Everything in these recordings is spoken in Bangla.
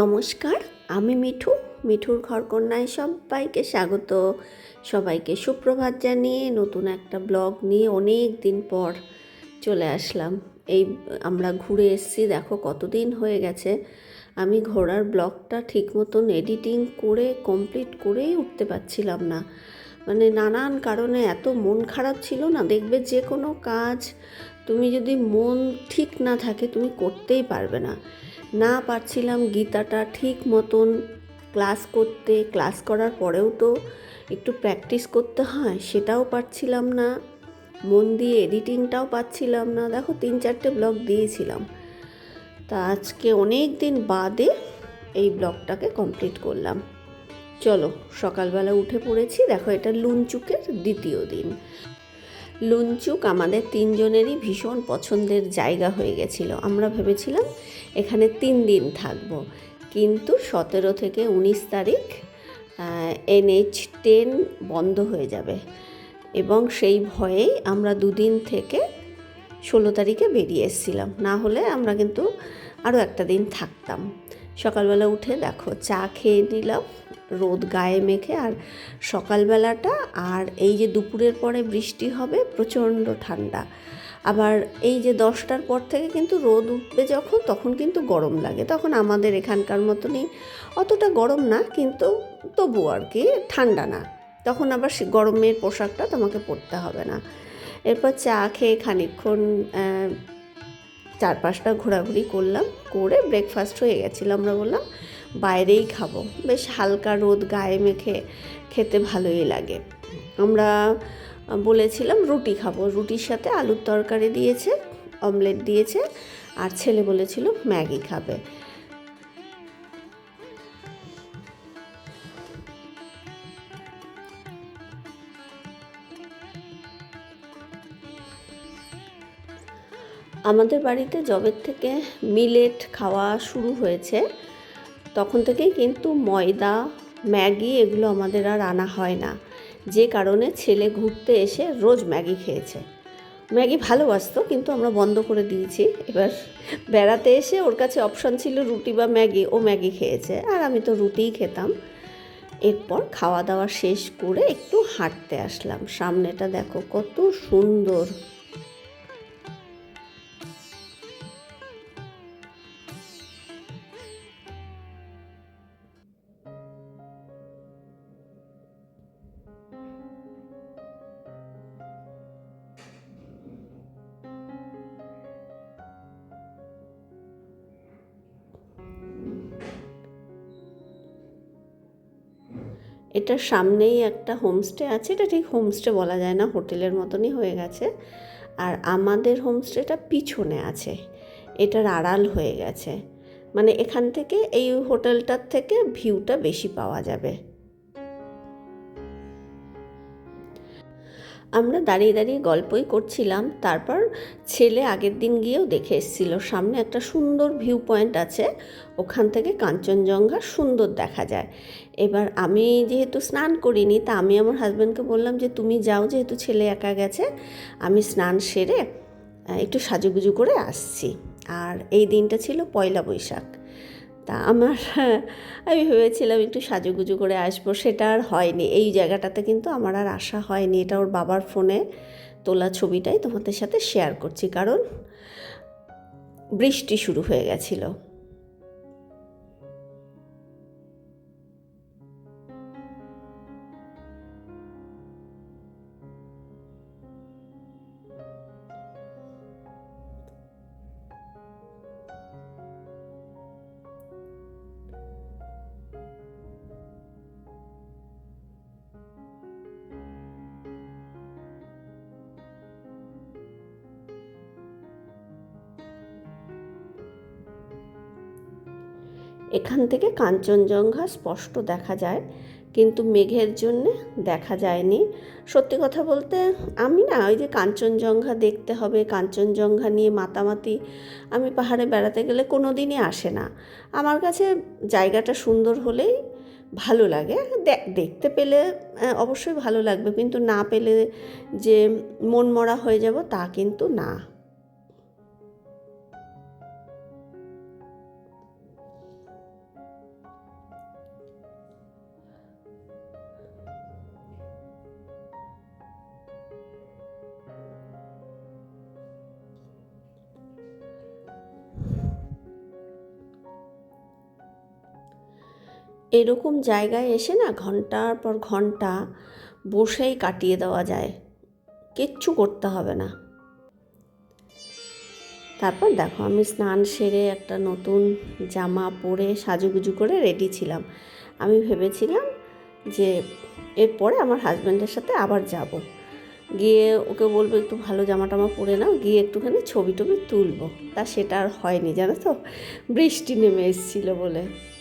নমস্কার, আমি মিঠু, মিঠুর ঘরকন্যায় সবাইকে স্বাগত। সবাইকে সুপ্রভাত জানিয়ে নতুন একটা ব্লগ নিয়ে অনেক দিন পর চলে আসলাম। এই আমরা ঘুরে এসেছি, দেখো কতদিন হয়ে গেছে। আমি ঘোড়ার ব্লগটা ঠিক মতন এডিটিং করে, কমপ্লিট করেই উঠতে পারছিলাম না। মানে নানান কারণে এত মন খারাপ ছিল না, দেখবে যে কোনো কাজ তুমি যদি মন ঠিক না থাকে, তুমি করতেই পারবে না। না পারছিলাম গীতাটা ঠিক মতন ক্লাস করতে, ক্লাস করার পরেও তো একটু প্র্যাকটিস করতে হয়, সেটাও পারছিলাম না। মন দিয়ে এডিটিংটাও পাচ্ছিলাম না। দেখো, তিন চারটে ব্লগ দিয়েছিলাম। তা আজকে অনেক দিন বাদে এই ব্লগটাকে কমপ্লিট করলাম। চলো, সকালবেলা উঠে পড়েছি। দেখো, এটা লুনচুকের দ্বিতীয় দিন। লুনচুক আমাদের তিনজনেরই ভীষণ পছন্দের জায়গা হয়ে গেছিল। আমরা ভেবেছিলাম এখানে তিন দিন থাকব। কিন্তু সতেরো থেকে উনিশ তারিখ এনএইচ টেন বন্ধ হয়ে যাবে। এবং সেই ভয়েই আমরা দুদিন থেকে ষোলো তারিখে বেরিয়ে এসেছিলাম। না হলে আমরা কিন্তু আরও একটা দিন থাকতাম। সকালবেলা উঠে দেখো চা খেয়ে নিলাম। রোদ গায়ে মেখে আর সকালবেলাটা আর এই যে দুপুরের পরে বৃষ্টি হবে, প্রচণ্ড ঠান্ডা। আবার এই যে দশটার পর থেকে কিন্তু রোদ উঠবে যখন, তখন কিন্তু গরম লাগে। তখন আমাদের এখানকার মতনই অতটা গরম না, কিন্তু তবু আর কি ঠান্ডা না। তখন আবার সে গরমের পোশাকটা তোমাকে পরতে হবে না। এরপর চা খেয়ে খানিকক্ষণ চারপাশটা ঘোরাঘুরি করলাম, করে ব্রেকফাস্ট হয়ে গেছিল আমরা বললাম, বাইরেই খাব। বেশ হালকা রোদ গায়ে মেখে খেতে ভালোই লাগে। আমরা বলেছিলাম রুটি খাব। রুটির সাথে আলুর তরকারি দিয়েছে অমলেট দিয়েছে, আর ছেলে বলেছিল ম্যাগি খাবে। আমাদের বাড়িতে জবের থেকে মিলেট খাওয়া শুরু হয়েছে, তখন থেকেই কিন্তু ময়দা, ম্যাগি এগুলো আমাদের আর আনা হয় না। যে কারণে ছেলে ঘুরতে এসে রোজ ম্যাগি খেয়েছে। ম্যাগি ভালোবাসতো, কিন্তু আমরা বন্ধ করে দিয়েছি। এবার বেড়াতে এসে ওর কাছে অপশান ছিল রুটি বা ম্যাগি, ও ম্যাগি খেয়েছে। আর আমি তো রুটিই খেতাম। এরপর খাওয়া দাওয়া শেষ করে একটু হাঁটতে আসলাম। সামনেটা দেখো কত সুন্দর। এটার সামনেই একটা হোমস্টে আছে, এটা ঠিক হোমস্টে বলা যায় না, হোটেলের মতনই হয়ে গেছে। আর আমাদের হোমস্টেটা পিছনে আছে, এটার আড়াল হয়ে গেছে। মানে এখান থেকে এই হোটেলটার থেকে ভিউটা বেশি পাওয়া যাবে। আমরা দাঁড়িয়ে দাঁড়িয়ে গল্পই করছিলাম। তারপর ছেলে আগের দিন গিয়েও দেখে এসেছিল। সামনে একটা সুন্দর ভিউ পয়েন্ট আছে। ওখান থেকে কাঞ্চনজঙ্ঘা সুন্দর দেখা যায়। এবার আমি যেহেতু স্নান করিনি, তা আমি আমার হাজব্যান্ডকে বললাম যে, তুমি যাও যেহেতু ছেলে একা গেছে, আমি স্নান সেরে একটু সাজুগুজু করে আসছি। আর এই দিনটা ছিল পয়লা বৈশাখ। তা আমার, আমি ভেবেছিলাম একটু সাজুগুজু করে আসব, সেটা আর হয়নি। এই জায়গাটাতে কিন্তু আমার আর আশা হয়নি। এটা ওর বাবার ফোনে তোলা ছবিটাই তোমাদের সাথে শেয়ার করছি, কারণ বৃষ্টি শুরু হয়ে গেছিল। এখান থেকে কাঞ্চনজঙ্ঘা স্পষ্ট দেখা যায়, কিন্তু মেঘের জন্য দেখা যায়নি। সত্যি কথা বলতে, আমি না ওই যে কাঞ্চনজঙ্ঘা দেখতে হবে, কাঞ্চনজঙ্ঘা নিয়ে মাতামাতি, আমি পাহাড়ে বেড়াতে গেলে কোনো দিনই আসে না। আমার কাছে জায়গাটা সুন্দর হলেই ভালো লাগে। দেখতে পেলে অবশ্যই ভালো লাগবে, কিন্তু না পেলে যে মন মরা হয়ে যাব তা কিন্তু না। এরকম জায়গায় এসে না ঘণ্টার পর ঘণ্টা বসেই কাটিয়ে দেওয়া যায়। কিচ্ছু করতে হবে না। তারপর দেখো আমি স্নান সেরে একটা নতুন জামা পরে সাজুগুজু করে রেডি ছিলাম। আমি ভেবেছিলাম যে এরপরে আমার হাজব্যান্ডের সাথে আবার যাব। গিয়ে ওকে বলব, একটু ভালো জামা টামা পরে নাও, গিয়ে একটুখানি ছবি টবি তুলবো। তা সেটা আর হয়নি, জানো তো? বৃষ্টি নেমে এসেছিল বলে।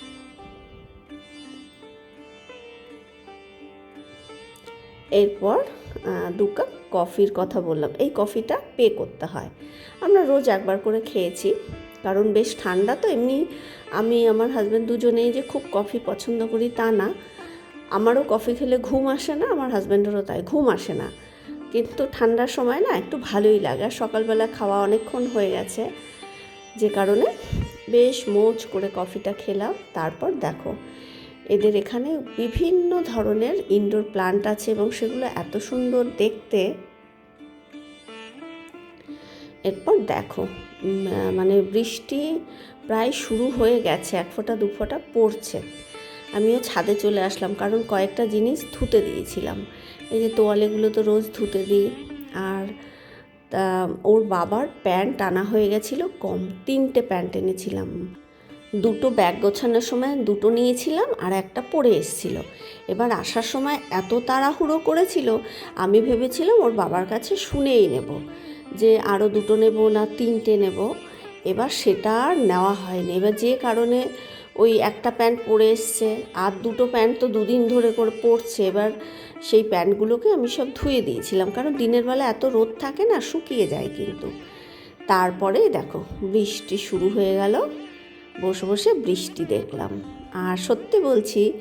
এরপর দু কাপ কফির কথা বললাম। এই কফিটা পে করতে হয়। আমরা রোজ একবার করে খেয়েছি, কারণ বেশ ঠান্ডা তো, এমনি আমি, আমার হাজব্যান্ড দুজনেই যে খুব কফি পছন্দ করি তা না। আমারও কফি খেলে ঘুম আসে না, আমার হাজব্যান্ডেরও তাই, ঘুম আসে না। কিন্তু ঠান্ডার সময় না, একটু ভালোই লাগে। আর সকালবেলা খাওয়া অনেকক্ষণ হয়ে গেছে, যে কারণে বেশ মোচ করে কফিটা খেলাম। তারপর দেখো এদের এখানে বিভিন্ন ধরনের ইনডোর প্লান্ট আছে এবং সেগুলো এত সুন্দর দেখতে। এরপর দেখো মানে বৃষ্টি প্রায় শুরু হয়ে গেছে, এক ফোঁটা, দু ফোঁটা পড়ছে। আমিও ছাদে চলে আসলাম কারণ কয়েকটা জিনিস ধুতে দিয়েছিলাম। এই যে তোয়ালেগুলো তো রোজ ধুতে দিই। আর ওর বাবার প্যান্ট আনা হয়ে গেছিল, কম তিনটে প্যান্ট এনেছিলাম। দুটো ব্যাগ গোছানোর সময় দুটো নিয়েছিলাম আর একটা পরে এসছিল। এবার আসার সময় এত তাড়াহুড়ো করেছিল, আমি ভেবেছিলাম ওর বাবার কাছে শুনেই নেব যে আরও দুটো নেব না তিনটে নেব। এবার সেটা আর নেওয়া হয়নি। এবার যে কারণে ওই একটা প্যান্ট পরে এসছে আর দুটো প্যান্ট তো দুদিন ধরে করে পরছে। এবার সেই প্যান্টগুলোকে আমি সব ধুয়ে দিয়েছিলাম, কারণ দিনের বেলা এত রোদ থাকে না, শুকিয়ে যায় কিন্তু। তারপরে দেখো বৃষ্টি শুরু হয়ে গেল। বসে বসে বৃষ্টি দেখলাম। আর সত্যি বলছি,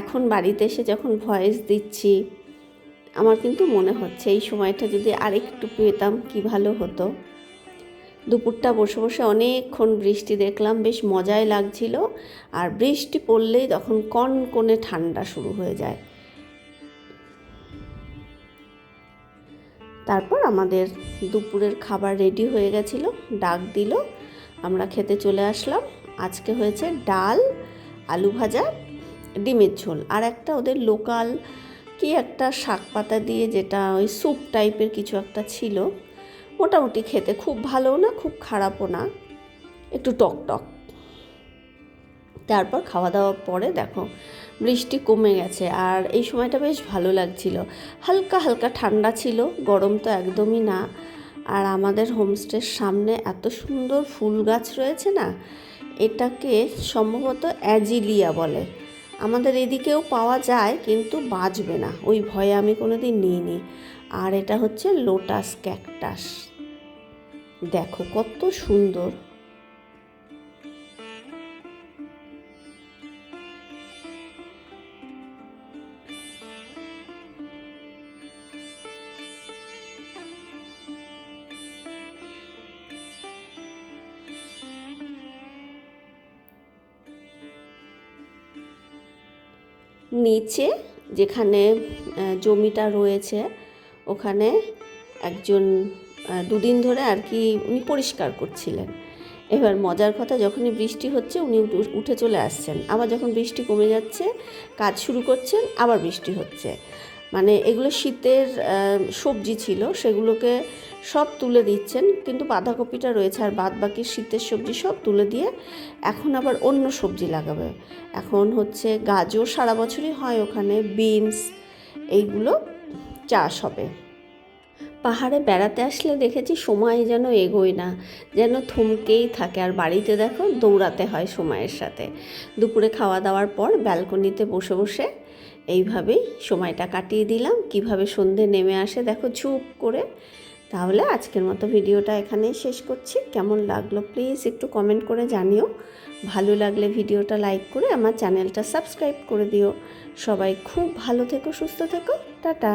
এখন বাড়িতে এসে যখন ভয়েস দিচ্ছি, আমার কিন্তু মনে হচ্ছে এই সময়টা যদি আরেকটু পেতাম কি ভালো হতো। দুপুরটা বসে বসে অনেকক্ষণ বৃষ্টি দেখলাম, বেশ মজাই লাগছিল। আর বৃষ্টি পড়লেই তখন কনকনে ঠান্ডা শুরু হয়ে যায়। তারপর আমাদের দুপুরের খাবার রেডি হয়ে গেছিল, ডাক দিল, আমরা খেতে চলে আসলাম। আজকে হয়েছে ডাল, আলু ভাজা, ডিমের ঝোল। আর একটা ওদের লোকাল কি একটা শাক পাতা দিয়ে যেটা ওই স্যুপ টাইপের কিছু একটা ছিল, মোটামুটি খেতে খুব ভালোও না, খুব খারাপও না, একটু টক টক। তারপর খাওয়া দাওয়ার পরে দেখো, বৃষ্টি কমে গেছে আর এই সময়টা বেশ ভালো লাগছিল। হালকা হালকা ঠান্ডা ছিল, গরম তো একদমই না। আর আমাদের হোমস্টের সামনে এত সুন্দর ফুল গাছ রয়েছে না এটাকে সম্ভবত অ্যাজিলিয়া বলে। আমাদের এদিকেও পাওয়া যায়, কিন্তু বাঁচবে না। ওই ভয়ে আমি কোনো দিন নিইনি। আর এটা হচ্ছে লোটাস ক্যাকটাস। দেখো কত সুন্দর। নিচে যেখানে জমিটা রয়েছে, ওখানে একজন দুদিন ধরে আর কি উনি পরিষ্কার করছিলেন। এবার মজার কথা, যখনই বৃষ্টি হচ্ছে উনি উঠে চলে আসছেন। আবার যখন বৃষ্টি কমে যাচ্ছে, কাজ শুরু করছেন, আবার বৃষ্টি হচ্ছে। মানে এগুলো শীতের সবজি ছিল, সেগুলোকে সব তুলে দিচ্ছেন, কিন্তু বাঁধাকপিটা রয়েছে আর বাদ বাকি শীতের সবজি সব তুলে দিয়ে এখন আবার অন্য সবজি লাগাবে। এখন হচ্ছে গাজর সারা বছরই হয় ওখানে, বিনস এইগুলো চাষ হবে। পাহাড়ে বেড়াতে আসলে দেখেছি সময় যেন এগোয় না, যেন থমকেই থাকে। আর বাড়িতে দেখো দৌড়াতে হয় সময়ের সাথে। দুপুরে খাওয়া দাওয়ার পর ব্যালকনিতে বসে বসে এইভাবেই সময়টা কাটিয়ে দিলাম। কীভাবে সন্ধে নেমে আসে দেখো ঝুপ করে। তাহলে আজকের মতো ভিডিওটা এখানেই শেষ করছি। কেমন লাগল প্লিজ একটু কমেন্ট করে জানিও। ভালো লাগলে ভিডিওটা লাইক করে আমার চ্যানেলটা সাবস্ক্রাইব করে দিও। সবাই খুব ভালো থেকো, সুস্থ থেকো। টাটা!